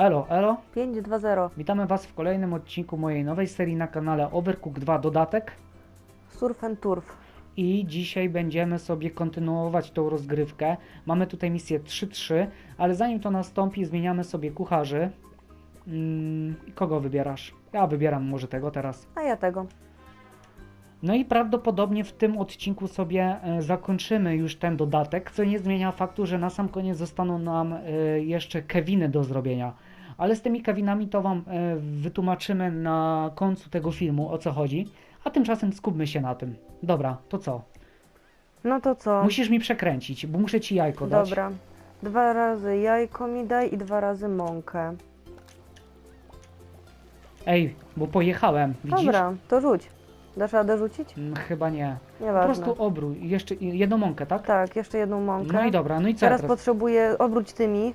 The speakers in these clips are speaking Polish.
Elo, elo. 5-2-0. Witamy Was w kolejnym odcinku mojej nowej serii na kanale Overcook 2 Dodatek. Surf and Turf. I dzisiaj będziemy sobie kontynuować tą rozgrywkę. Mamy tutaj misję 3-3, ale zanim to nastąpi, zmieniamy sobie kucharzy. Mm, kogo wybierasz? Ja wybieram może tego teraz. A ja tego. No i prawdopodobnie w tym odcinku sobie e, zakończymy już ten dodatek, co nie zmienia faktu, że na sam koniec zostaną nam e, jeszcze Keviny do zrobienia. Ale z tymi Kevinami to Wam e, wytłumaczymy na końcu tego filmu o co chodzi. A tymczasem skupmy się na tym. Dobra, to co? No to co? Musisz mi przekręcić, bo muszę Ci jajko dać. Dobra. Dwa razy jajko mi daj i dwa razy mąkę. Ej, bo pojechałem, widzisz? Dobra, to rzuć. Dasz radę rzucić? Mm, Chyba nie. Po Nieważne. prostu obrój. Jeszcze jedną mąkę, tak? Tak, jeszcze jedną mąkę. No i dobra, no i co Teraz teraz? potrzebuję, obróć tymi.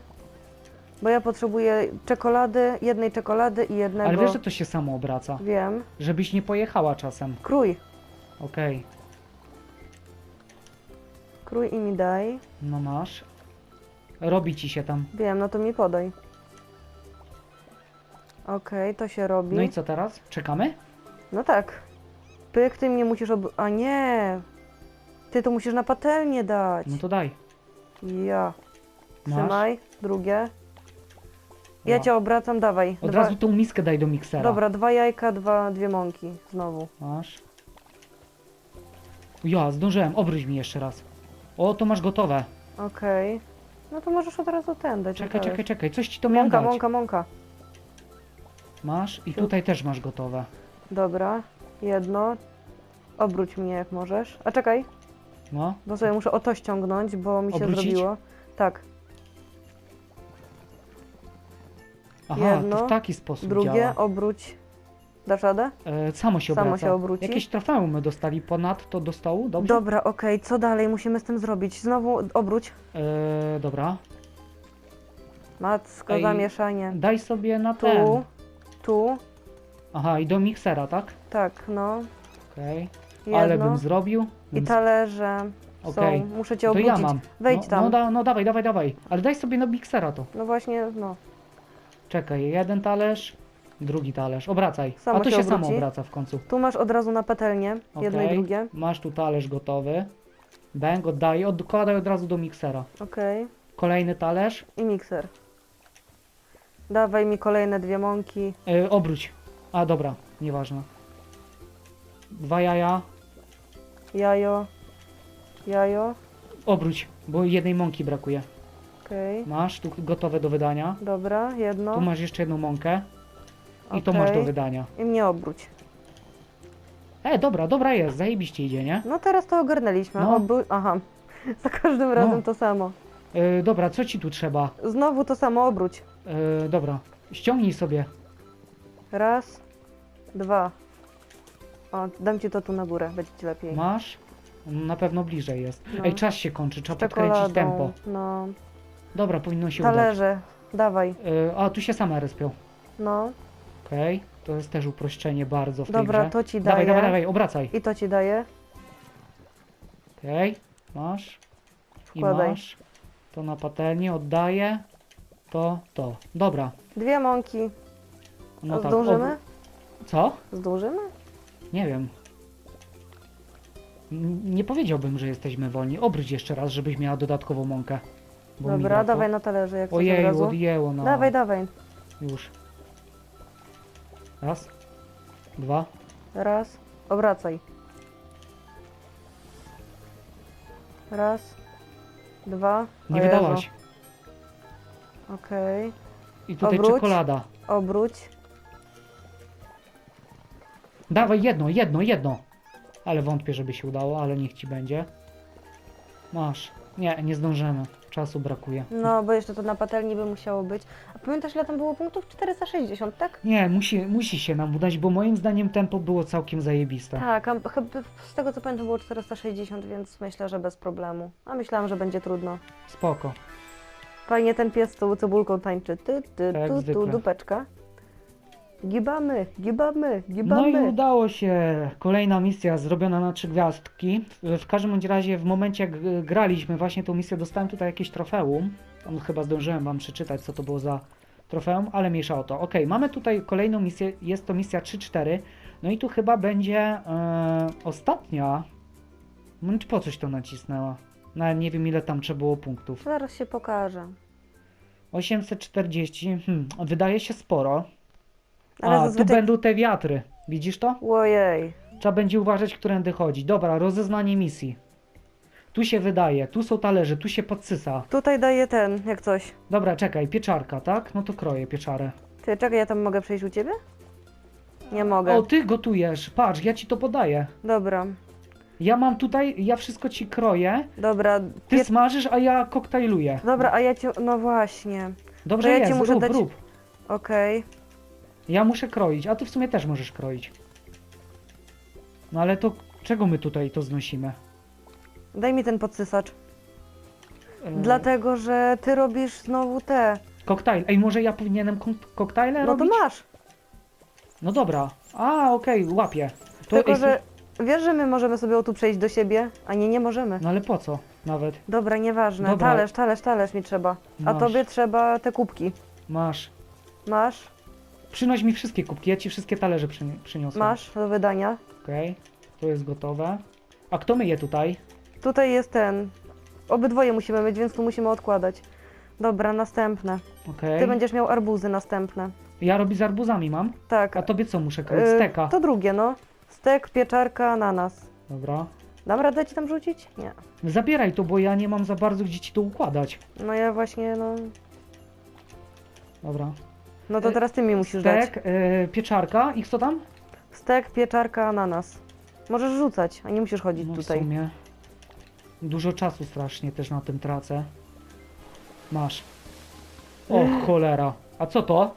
Bo ja potrzebuję czekolady, jednej czekolady i jednego... Ale wiesz, że to się samo obraca. Wiem. Żebyś nie pojechała czasem. Krój. Okej, Krój i mi daj. no masz. Robi ci się tam. Wiem, no to mi podaj. Okej, to się robi. No i co teraz? Czekamy? No tak. Pyk, ty mnie musisz ob... A nie! Ty to musisz na patelnię dać. No to daj. Ja. Masz. Trzymaj. Drugie. Ja cię obracam, dawaj. Od Dwa... razu tą miskę daj do miksera. Dobra, dwa jajka, dwa, dwie mąki. Znowu. Masz. Ja, zdążyłem. Obróć mi jeszcze raz. O, to masz gotowe. Okej. No to możesz od razu ten dać. Czekaj, jak czekaj, dałeś. czekaj. Coś ci to miałem Mąka, dać. mąka, mąka. Masz i tutaj też masz gotowe. Dobra. Jedno. Obróć mnie jak możesz. A czekaj, No. bo sobie muszę o to ściągnąć, bo mi się Obrócić? zrobiło. Tak. Aha, Jedno, to w taki sposób Drugie, działa. obróć. Dasz radę? E, samo się Samo obraca. się obróci. Jakieś trofeum my dostali ponadto do stołu, dobrze? Dobra, okej, co dalej musimy z tym zrobić? Znowu obróć. E, dobra. Macko, Ej, zamieszanie. Daj sobie na ten. Tu, tu, Aha, i do miksera, tak? tak, no. Okej. Ale Jedno. bym zrobił. I Bym... talerze Okej. są. Muszę cię To obrócić. ja mam. Wejdź no, tam. No, da, no dawaj, dawaj, dawaj. Ale daj sobie na miksera to. No właśnie, no. Czekaj, jeden talerz, drugi talerz. Obracaj. Samo A to się się samo obróci. obraca w końcu. Tu masz od razu na patelnię. Jedno i Okej. drugie. Masz tu talerz gotowy. Bęk oddaję, odkładaj od razu do miksera. Okej. Kolejny talerz. I mikser. Dawaj mi kolejne dwie mąki. E, obróć. A dobra, nieważne. Dwa jaja. Jajo. Jajo. Obróć, bo jednej mąki brakuje. Okej. Masz tu gotowe do wydania. Dobra, jedno. Tu masz jeszcze jedną mąkę. I to masz do wydania. I mnie obróć. E, dobra, dobra jest, zajebiście idzie, nie? No teraz to ogarnęliśmy. No. Obró- Aha. Za każdym razem to samo. E, dobra, co ci tu trzeba? Znowu to samo obróć. E, dobra, ściągnij sobie. Raz, dwa. O, dam ci to tu na górę, będzie ci lepiej. Masz? Na pewno bliżej jest. No. Ej, czas się kończy, trzeba podkręcić tempo. No. Dobra, powinno się udać. Talerze. Dawaj. E, a, tu się same respią. No. Okej, to jest też uproszczenie bardzo w tej Dobra, grze. to ci Dawaj, daję. dawaj, dawaj, obracaj. I to ci daję. Okej, masz. I Wkładaj. masz. To na patelnię oddaję. To, to. Dobra. Dwie mąki. No tak. Zdążymy? ob- Co? Zdążymy? Nie wiem. N- Nie powiedziałbym, że jesteśmy wolni. Obróć jeszcze raz, żebyś miała dodatkową mąkę. Bo mi Dobra, brakło. dawaj na talerze, jak coś od Ojej, razu. odjęło no. Dawaj, dawaj. Już. Raz. Dwa. Raz. Obracaj. Raz. Dwa. Nie O Jezu. wydałaś. Okej. I tutaj Obróć. czekolada. Obróć. Dawaj jedno, jedno, jedno. Ale wątpię, żeby się udało, ale niech ci będzie. Masz. Nie, nie zdążymy. Czasu brakuje. No, bo jeszcze to na patelni by musiało być. A pamiętasz, ile tam było punktów? 460, tak? Nie, musi, musi się nam udać, bo moim zdaniem tempo było całkiem zajebiste. Tak, a chyba z tego co pamiętam było 460, więc myślę, że bez problemu. A myślałam, że będzie trudno. Spoko. Fajnie ten pies z tą cebulką tańczy. Ty, ty, Tak, tu, tu, zwykle. dupeczka. Gibamy, gibamy, No gibamy. i udało się. Kolejna misja zrobiona na trzy gwiazdki. W, w każdym bądź razie w momencie jak y, graliśmy właśnie tą misję dostałem tutaj jakieś trofeum. Tam chyba zdążyłem wam przeczytać co to było za trofeum, ale mniejsza o to. Ok, mamy tutaj kolejną misję, jest to misja 3-4. No i tu chyba będzie e, ostatnia. No, czy po coś to nacisnęła? No, nie wiem ile tam trzeba było punktów. Zaraz się pokażę. 840, hmm, wydaje się sporo. Ale A, tu zazwyczaj... będą te wiatry. Widzisz to? Ojej. Trzeba będzie uważać, którędy chodzi. Dobra, rozeznanie misji. Tu się wydaje, tu są talerze, tu się podsysa. Tutaj daję ten, jak coś. Dobra, czekaj, pieczarka, tak? No to kroję pieczarę. Ty, czekaj, ja tam mogę przejść u ciebie? Nie mogę. O, ty gotujesz, patrz, ja ci to podaję. Dobra, Ja mam tutaj, ja wszystko ci kroję, dobra. ty Pie... smażysz, a ja koktajluję. Dobra, a ja ci... No właśnie. Dobrze to ja ci jest, muszę rób, dać- rób. Okej. Ja muszę kroić, a ty w sumie też możesz kroić. No ale to czego my tutaj to znosimy? Daj mi ten podsysacz. E, Dlatego, że ty robisz znowu te. Koktajl. Ej, może ja powinienem kok- koktajle No to robić? masz. No dobra. A, okej, łapię. To, Tylko, ej, że wiesz, że my możemy sobie o tu przejść do siebie, a nie, nie możemy. No ale po co nawet? Dobra, nieważne. Dobra. Talerz, talerz, talerz mi trzeba. A Masz. tobie trzeba te kubki. Masz. Masz? Przynoś mi wszystkie kubki, ja ci wszystkie talerze przyni- przyniosłem. Masz do wydania. Okej, to jest gotowe. A kto myje tutaj? Tutaj jest ten. Obydwoje musimy mieć, więc tu musimy odkładać. Dobra, następne. Okej. Ty będziesz miał arbuzy następne. Ja robię z arbuzami mam. Tak. A tobie co muszę kroić? y, Steka. To drugie, no. Stek, pieczarka, ananas. Dobra. Dam radę ci tam rzucić? Nie. Zabieraj to, bo ja nie mam za bardzo gdzie ci to układać. No ja właśnie, no. Dobra. No to Y, teraz ty mi musisz dać. Stek, y, pieczarka i co tam? Stek, pieczarka, ananas. Możesz rzucać, a nie musisz chodzić No w tutaj. sumie. Dużo czasu strasznie też na tym tracę. Masz. O cholera. A co to?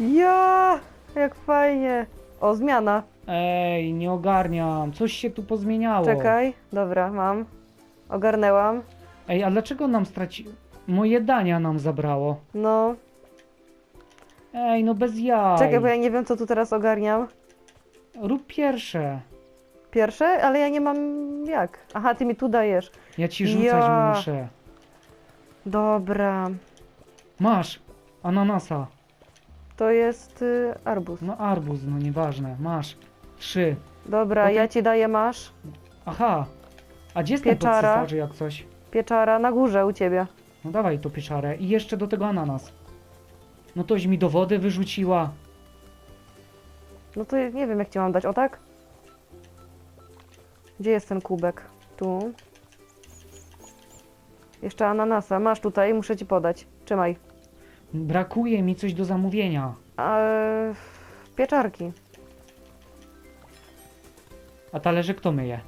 Ja, jak fajnie. O, zmiana. Ej, nie ogarniam. Coś się tu pozmieniało. Czekaj. Dobra, mam. Ogarnęłam. Ej, a dlaczego nam straci... Moje dania nam zabrało. No. Ej, no bez jaj. Czekaj, bo ja nie wiem, co tu teraz ogarniam. Rób pierwsze. Pierwsze, ale ja nie mam jak. Aha, ty mi tu dajesz. Ja ci rzucać Ja. muszę. Dobra. Masz. Ananasa. To jest y, arbuz. No arbuz, no nieważne. Masz. Trzy. Dobra, Potem- ja ci daję, masz. Aha. A gdzie jest ten Pieczara. jak coś? Pieczara na górze u ciebie. No dawaj to pieczarę. I jeszcze do tego ananas. No toś mi do wody wyrzuciła. No to nie wiem, jak ci mam dać. O tak? Gdzie jest ten kubek? Tu. Jeszcze ananasa. Masz tutaj, muszę ci podać. Trzymaj. Brakuje mi coś do zamówienia. Eee, pieczarki. A talerze kto myje?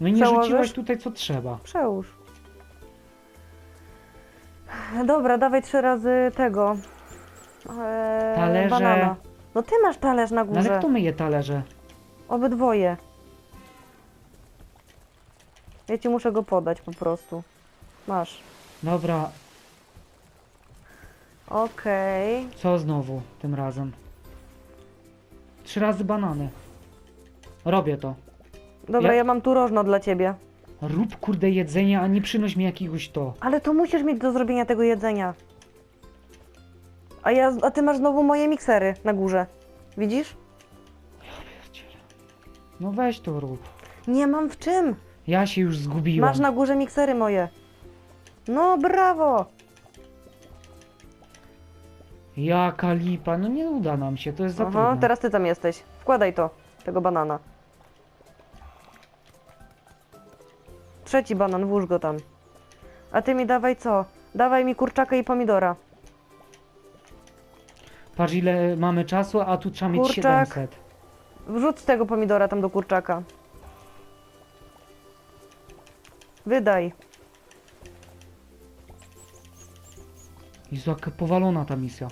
No i nie Przełożysz? rzuciłaś tutaj co trzeba. Przełóż. Dobra, dawaj trzy razy tego. Eee, Talerze. Banana. No ty masz talerz na No ale górze. kto myje talerze? Obydwoje. Ja ci muszę go podać po prostu. Masz. Dobra, Okej. co znowu tym razem? Trzy razy banany. Robię to. Dobra, Ja- ja mam tu rożno dla ciebie. Rób kurde jedzenie, a nie przynoś mi jakiegoś to. Ale to musisz mieć do zrobienia tego jedzenia. A ja, a ty masz znowu moje miksery na górze. Widzisz? No weź to rób. Nie mam w czym. Ja się już zgubiłem. Masz na górze miksery moje. No brawo. Jaka lipa, no nie uda nam się, to jest za Aha, trudne. teraz ty tam jesteś. Wkładaj to, tego banana. Trzeci banan, włóż go tam. A ty mi dawaj co? Dawaj mi kurczaka i pomidora. Patrz ile mamy czasu, a tu trzeba mieć Kurczak. 700. Wrzuć tego pomidora tam do kurczaka. Wydaj. Jezu, jaka powalona ta misja.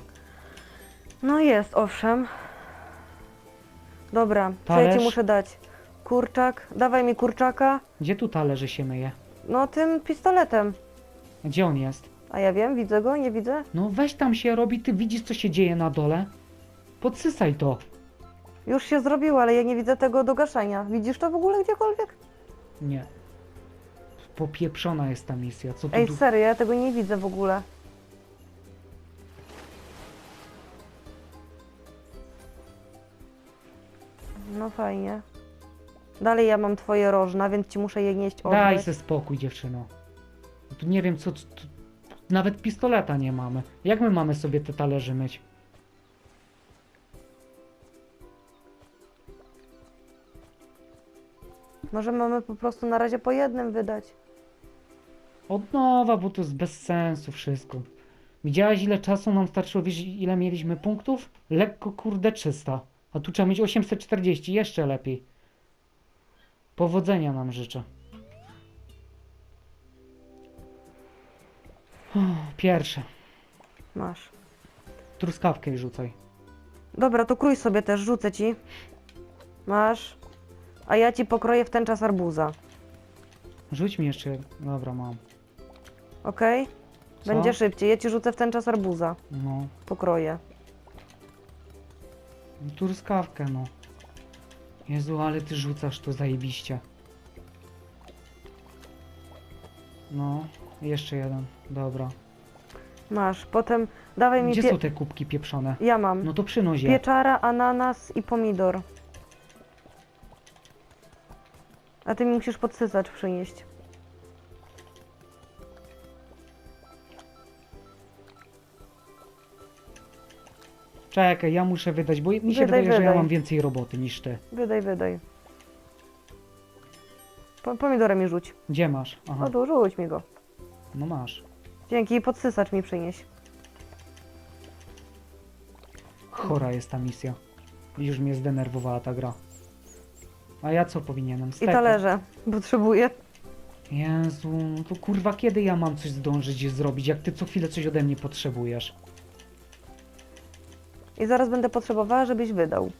No jest, owszem. Dobra, co ja ci Talerz? muszę dać? Kurczak, dawaj mi kurczaka. Gdzie tu talerze się myje? No tym pistoletem. Gdzie on jest? A ja wiem, widzę go, nie widzę. No weź tam się robi, ty widzisz co się dzieje na dole? Podsysaj to. Już się zrobiło, ale ja nie widzę tego do gaszenia. Widzisz to w ogóle gdziekolwiek? Nie. Popieprzona jest ta misja, co tu... Ej, serio, ja tego nie widzę w ogóle. No fajnie. Dalej ja mam twoje rożna, więc ci muszę je nieść Daj oddać. se spokój, dziewczyno. Tu nie wiem, co... co tu, nawet pistoleta nie mamy. Jak my mamy sobie te talerze myć? Może mamy po prostu na razie po jednym wydać. Od nowa, bo to jest bez sensu wszystko. Widziałaś ile czasu nam starczyło, wiesz ile mieliśmy punktów? Lekko kurde 300. A tu trzeba mieć 840, jeszcze lepiej. Powodzenia nam życzę. Pierwsze. Masz. Truskawkę i rzucaj. Dobra, to krój sobie też, rzucę ci. Masz. A ja ci pokroję w ten czas arbuza. Rzuć mi jeszcze. Dobra, mam. Okej? Co? Będzie szybciej. Ja ci rzucę w ten czas arbuza. No. Pokroję. Truskawkę, no. Jezu, ale ty rzucasz to zajebiście. No, jeszcze jeden. Dobra. Masz. Potem dawaj mi Gdzie pie... są te kubki pieprzone? Ja mam. No to przynoś je. Pieczara, ananas i pomidor. A ty mi musisz podsycacz przynieść. Czekaj, ja muszę wydać, bo mi się Wydaj, wydaje, że ja wydaj. mam więcej roboty niż ty. Wydaj, wydaj. Po, pomidorem mi rzuć. Gdzie masz? Aha, No tu rzuć mi go. no masz. Dzięki podsysacz mi przynieś. Chora jest ta misja. Już mnie zdenerwowała ta gra. A ja co powinienem? I talerze. Potrzebuję. Jezu, to kurwa kiedy ja mam coś zdążyć zrobić, jak ty co chwilę coś ode mnie potrzebujesz? I zaraz będę potrzebowała, żebyś wydał.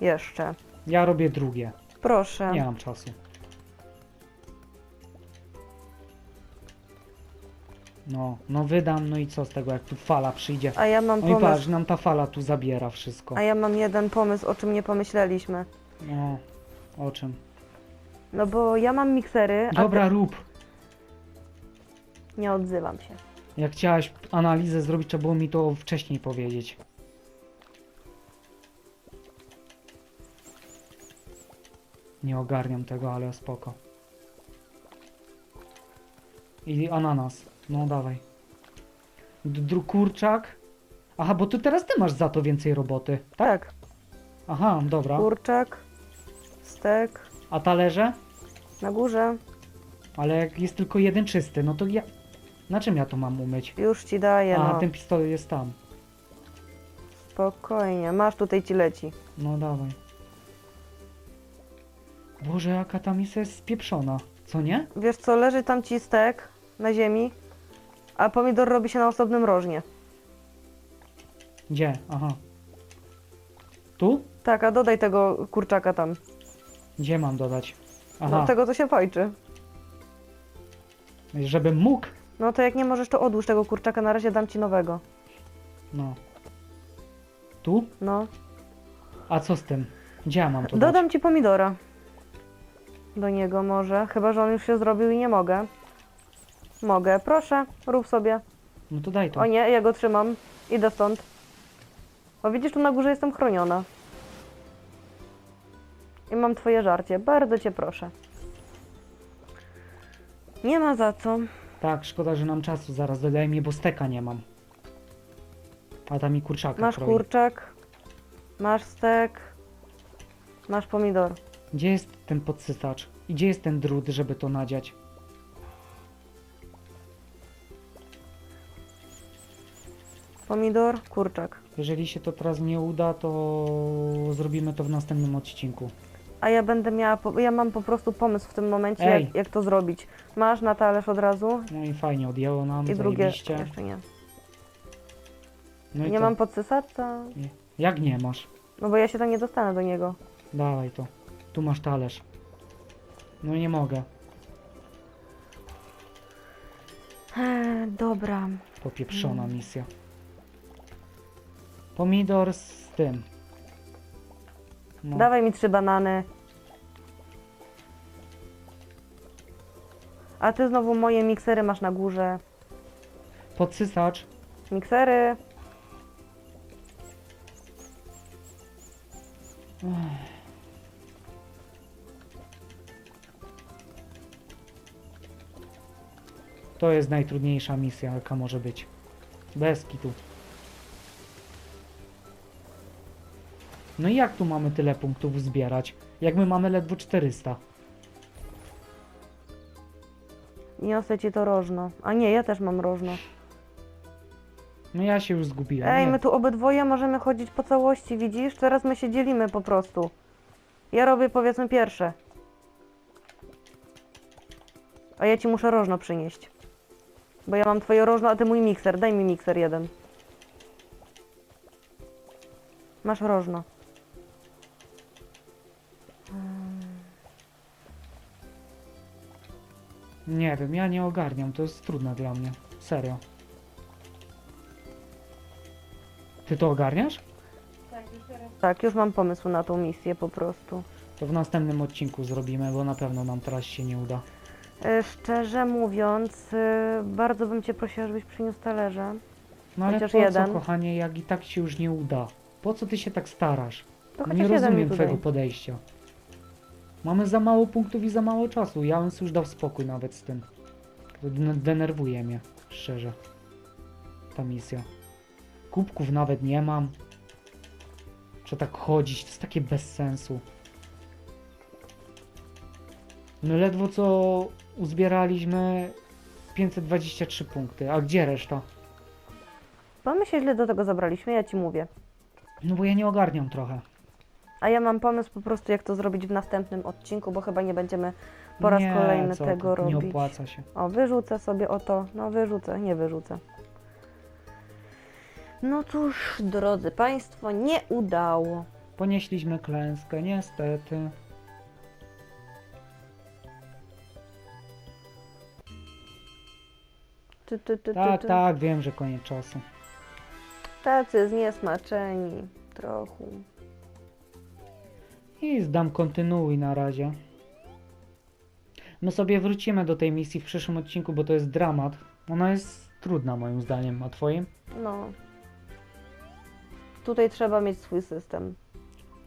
Jeszcze. Ja robię drugie. Proszę. Nie mam czasu. No, no wydam, no i co z tego, jak tu fala przyjdzie. A ja mam No i patrz, pomysł. nam ta fala tu zabiera wszystko. A ja mam jeden pomysł, o czym nie pomyśleliśmy. No, o czym? No bo ja mam miksery, a Dobra, rób. ty... nie odzywam się. Jak chciałaś analizę zrobić, trzeba było mi to wcześniej powiedzieć. Nie ogarniam tego, ale spoko. I ananas. No dawaj. Dru- kurczak. Aha, bo ty teraz ty masz za to więcej roboty. Tak. Aha, dobra. Kurczak, stek, A talerze? na górze. Ale jak jest tylko jeden czysty, no to ja... Na czym ja to mam umyć? Już ci daję, A, no. ten pistolet jest tam. Spokojnie, masz tutaj ci leci. No dawaj. Boże, jaka ta misja jest spieprzona. Co nie? Wiesz co, leży tam ci stek na ziemi, a pomidor robi się na osobnym rożnie. Gdzie? Aha. Tu? Tak, a dodaj tego kurczaka tam. Gdzie mam dodać? Aha, No tego to się fajczy. żebym mógł. No to jak nie możesz, to odłóż tego kurczaka, na razie dam ci nowego. No. Tu? No. A co z tym? Gdzie ja mam to dać? Dodam ci pomidora. Do niego może, chyba że on już się zrobił i nie mogę. Mogę, proszę, rób sobie. No to daj to. O nie, ja go trzymam. Idę stąd. O widzisz, tu na górze jestem chroniona. I mam twoje żarcie. Bardzo cię proszę. Nie ma za co. Tak, szkoda, że nam czasu zaraz dodaj mi, bo steka nie mam. A tam mi kurczaka Masz kroi. kurczak. Masz stek. Masz pomidor. Gdzie jest ten podsycacz? I gdzie jest ten drut, żeby to nadziać? Pomidor, kurczak. Jeżeli się to teraz nie uda, to zrobimy to w następnym odcinku. A ja będę miała, po, ja mam po prostu pomysł w tym momencie, Ej. jak, jak to zrobić. Masz na talerz od razu No i fajnie, odjęło nam, i drugie zajebiście. jeszcze nie. No i nie co? mam podsysacza, Jak nie masz? no bo ja się tam nie dostanę do niego. Dawaj to. Tu masz talerz. No nie mogę. Eee, dobra. Popieprzona Mm. misja. Pomidor z tym. No. Dawaj mi trzy banany. A ty znowu moje miksery masz na górze. Podsysacz. Miksery. To jest najtrudniejsza misja, jaka może być. Bez kitu. No i jak tu mamy tyle punktów zbierać? Jak my mamy ledwo 400? Niosę ci to rożno. A nie, ja też mam rożno. No ja się już zgubiłem. Ej, nie. my tu obydwoje możemy chodzić po całości, widzisz? Teraz my się dzielimy po prostu. Ja robię powiedzmy pierwsze. A ja ci muszę rożno przynieść. Bo ja mam twoje rożno, a ty mój mikser. Daj mi mikser jeden. Masz rożno. Nie wiem, ja nie ogarniam, to jest trudne dla mnie. Serio. Ty to ogarniasz? Tak, już mam pomysł na tą misję po prostu. To w następnym odcinku zrobimy, bo na pewno nam teraz się nie uda. E, Szczerze mówiąc, e, bardzo bym cię prosiła, żebyś przyniósł talerze. No ale Chociaż po jeden. co, kochanie, jak i tak się już nie uda? Po co ty się tak starasz? To nie chociaż jeden mi rozumiem tutaj. twojego podejścia. Mamy za mało punktów i za mało czasu. Ja bym sobie już dał spokój nawet z tym. Denerwuje mnie, szczerze. Ta misja. Kubków nawet nie mam. Trzeba tak chodzić, to jest takie bez sensu. My ledwo co uzbieraliśmy 523 punkty, a gdzie reszta? Bo my się źle do tego zabraliśmy, ja ci mówię. No bo ja nie ogarniam trochę. A ja mam pomysł po prostu, jak to zrobić w następnym odcinku, bo chyba nie będziemy po raz nie, kolejny co tego Nie robić. opłaca się. O, wyrzucę sobie o to. No, wyrzucę, nie wyrzucę. No cóż, drodzy Państwo, nie udało. Ponieśliśmy klęskę, niestety. Ty, ty, ty, Tak, ty, ty. tak, wiem, że koniec czasu. Tacy zniesmaczeni. Trochę. I zdam kontynuuj na razie. My sobie wrócimy do tej misji w przyszłym odcinku, bo to jest dramat. Ona jest trudna moim zdaniem, a twoim? No. Tutaj trzeba mieć swój system.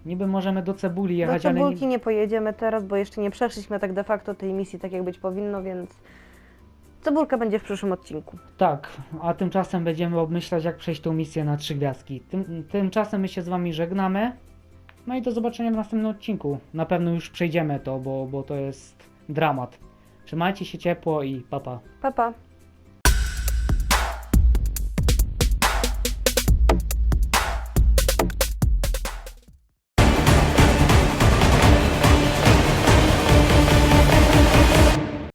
Niby możemy do cebuli Do jechać, ale cebulki nie... nie pojedziemy teraz, bo jeszcze nie przeszliśmy tak de facto tej misji tak jak być powinno, więc cebulka będzie w przyszłym odcinku. Tak, a tymczasem będziemy obmyślać, jak przejść tą misję na trzy gwiazdki. Tym, tymczasem my się z wami żegnamy. No i do zobaczenia w następnym odcinku. Na pewno już przejdziemy to, bo, bo to jest dramat. Trzymajcie się ciepło i papa. Pa. Pa, pa.